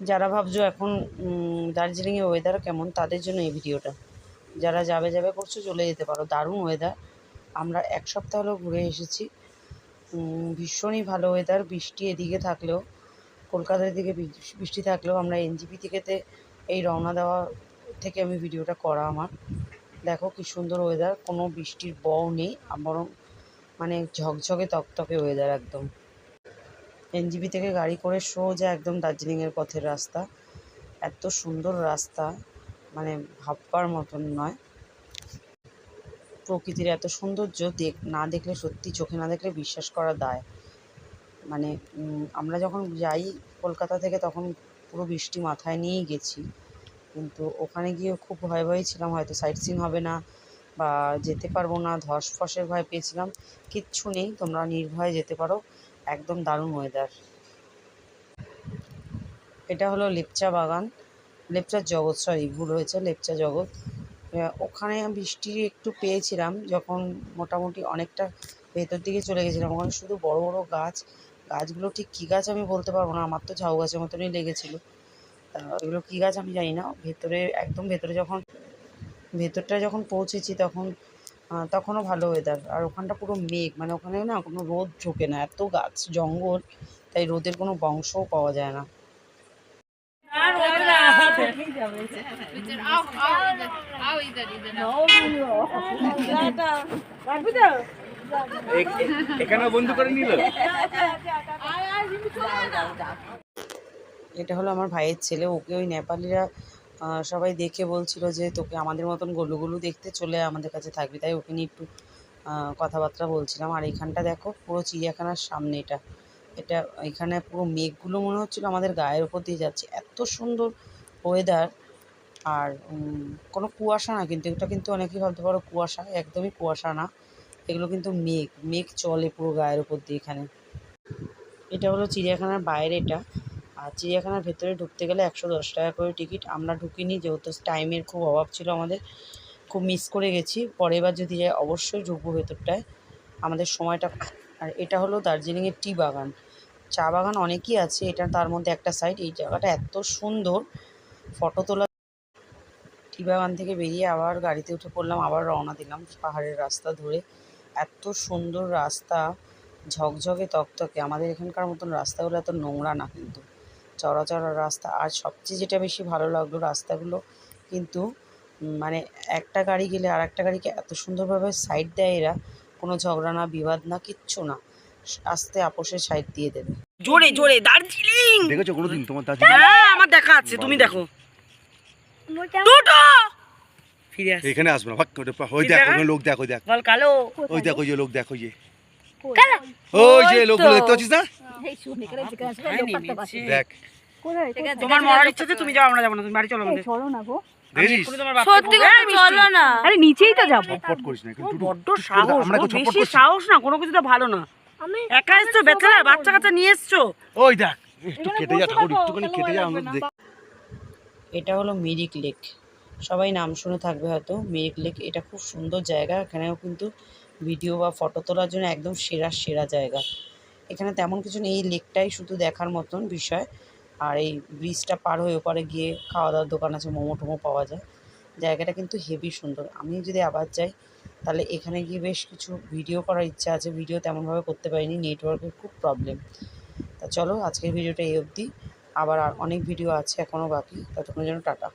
যারা ভাবছ এখন দার্জিলিংয়ে ওয়েদার কেমন, তাদের জন্য এই ভিডিওটা। যারা যাবে যাবে করছ, চলে যেতে পারো। দারুণ ওয়েদার আমরা এক সপ্তাহ হলো ঘুরে এসেছি। ভীষণই ভালো ওয়েদার বৃষ্টি এদিকে থাকলেও, কলকাতার দিকে বৃষ্টি থাকলেও আমরা এনজিপি থেকেতে এই রওনা দেওয়া থেকে আমি ভিডিওটা করা আমার। দেখো কি সুন্দর ওয়েদার কোনো বৃষ্টির বও নেই। বরং মানে ঝকঝকে তকতকে ওয়েদার একদম। এনজিপি থেকে গাড়ি করে সোজা একদম দার্জিলিংয়ের পথের রাস্তা। এত সুন্দর রাস্তা মানে ভাববার মতন নয়। প্রকৃতির এত সৌন্দর্য দেখ, না দেখলে সত্যি চোখে, না দেখলে বিশ্বাস করা দায়। মানে আমরা যখন যাই কলকাতা থেকে তখন পুরো বৃষ্টি মাথায় নিয়েই গেছি। কিন্তু ওখানে গিয়ে খুব ভয় ভয়ে ছিলাম, হয়তো সাইট সিন হবে না বা যেতে পারব না। ধস ফসের ভয় পেয়েছিলাম। কিচ্ছু নেই, তোমরা নির্ভয়ে যেতে পারো। একদম দারুণ ওয়েদার এটা হলো লেপচা বাগান লেপচার জগৎ সরি ভুল হয়েছে, লেপচা জগৎ। ওখানে বৃষ্টি একটু পেয়েছিলাম যখন মোটামুটি অনেকটা ভেতর দিকে চলে গেছিলাম। ওখানে শুধু বড় বড় গাছ। গাছগুলো ঠিক কী গাছ আমি বলতে পারব না, আমার তো ঝাউ গাছের মতনই লেগেছিলো। এগুলো কী গাছ আমি জানি না। ভেতরে, একদম ভেতরে যখন, ভেতরটা যখন পৌঁছেছি তখন তখনও ভালো ওয়েদার আর ওখানটা পুরো মেঘ মানে ওখানে না কোনো রোদ ঢোকে না এত গাছ জঙ্গল তাই রোদের কোনো বংশও পাওয়া যায় না। এটা হলো আমার ভাইয়ের ছেলে ওকে ওই নেপালিরা সবাই দেখে বলছিল যে তোকে আমাদের মতন গলু গলু দেখতে চলে আমাদের কাছে থাকবি। তাই ওকে নিয়ে একটু কথাবার্তা বলছিলাম। আর এখানটা দেখো, পুরো চিড়িয়াখানার সামনে এটা। এটা, এখানে পুরো মেঘগুলো মনে হচ্ছিল আমাদের গায়ের ওপর দিয়ে যাচ্ছে। এত সুন্দর ওয়েদার আর কোনো কুয়াশা না, কিন্তু এটা কিন্তু অনেকেই ভাবতে পারো কুয়াশা, একদমই কুয়াশা না। এগুলো কিন্তু মেঘ মেঘ চলে পুরো গায়ের ওপর দিয়ে এখানে। এটা হলো চিড়িয়াখানার বাইরে এটা। আর চিড়িয়াখানার ভেতরে ঢুকতে গেলে একশো দশ টাকা করে টিকিট। আমরা ঢুকিনি, যেহেতু টাইমের খুব অভাব ছিল আমাদের, খুব মিস করে গেছি। পরের বার যদি যাই, অবশ্যই ঢুকবো ভেতরটায়। আমাদের সময়টা আর এটা হলো দার্জিলিংয়ের টি বাগান। চা বাগান অনেকই আছে, এটা তার মধ্যে একটা সাইড এই জায়গাটা এত সুন্দর ফটো তোলা টি বাগান থেকে বেরিয়ে আবার গাড়িতে উঠে পড়লাম, আবার রওনা দিলাম পাহাড়ের রাস্তা ধরে। এত সুন্দর রাস্তা, ঝকঝকে তকতকে। আমাদের এখানকার মতন রাস্তাগুলো এত নোংরা না কিন্তু। চড়া চড়া রাস্তা। আর সবচেয়ে যেটা বেশি ভালো লাগল রাস্তাগুলো কিন্তু মানে একটা গাড়ি গেলে আর একটা গাড়িকে এত সুন্দরভাবে সাইড দেয় এরা কোনো ঝগড়া না বিবাদ না কিচ্ছু না। আস্তে আপোষে সাইড দিয়ে দেবে। জোরে জোরে দার্জিলিং! দেখেছ কোনোদিন তোমার দার্জিলিং? হ্যাঁ আমার দেখা আছে তুমি দেখো। দুটো! ফিরে আসি। এখানে আসবে না ভাগ ওটা ওই দেখ ওই লোক দেখ ওই দেখ। বল কালো। ওই দেখ ওই লোক দেখ ওই যে। ওই যে লোকগুলো দেখতে পাচ্ছিস না? দেখ। তোমার মরার ইচ্ছা তুমি যাও আমরা যাব না তুমি বাড়ি চলো আমাদের। দেখেছিস এক্ষুনি তোমার সত্যি কথা চলো না আরে নিচেই তো যাব। ছটফট করিস না কিন্তু বড্ড সাহস আমরা গো, একটু ছটফট বেশি সাহস না কোনো কিছুতে ভালো না। একা এসছো বেচারা বাচ্চা কাচ্চা নিয়ে এসছো। ওই দেখ একটু কেটে যা ঠাকুর একটুখানি কেটে যা আমরা দেখ। এটা হলো মিরিক লেক। সবাই নাম শুনে থাকবে হয়তো মিরিক লেক এটা খুব সুন্দর জায়গা। এখানেও কিন্তু ভিডিও বা ফটো তোলার জন্য একদম সেরা সেরা জায়গা। এখানে তেমন কিছু নেই, এই লেকটাই শুধু দেখার মতন বিষয়। আর এই ব্রিজটা পার হয়ে ওপারে গিয়ে খাওয়া দাওয়ার দোকান আছে মোমো টোমো পাওয়া যায়। জায়গাটা কিন্তু হেভি সুন্দর। আমি যদি আবার যাই, তাহলে এখানে গিয়ে বেশ কিছু ভিডিও করার ইচ্ছা আছে। ভিডিও তেমনভাবে করতে পারিনি নেটওয়ার্কের খুব প্রবলেম তা চলো, আজকের ভিডিওটা এই অবধি। আবার আর অনেক ভিডিও আছে এখনও বাকি। ততক্ষণের জন্য টাটা।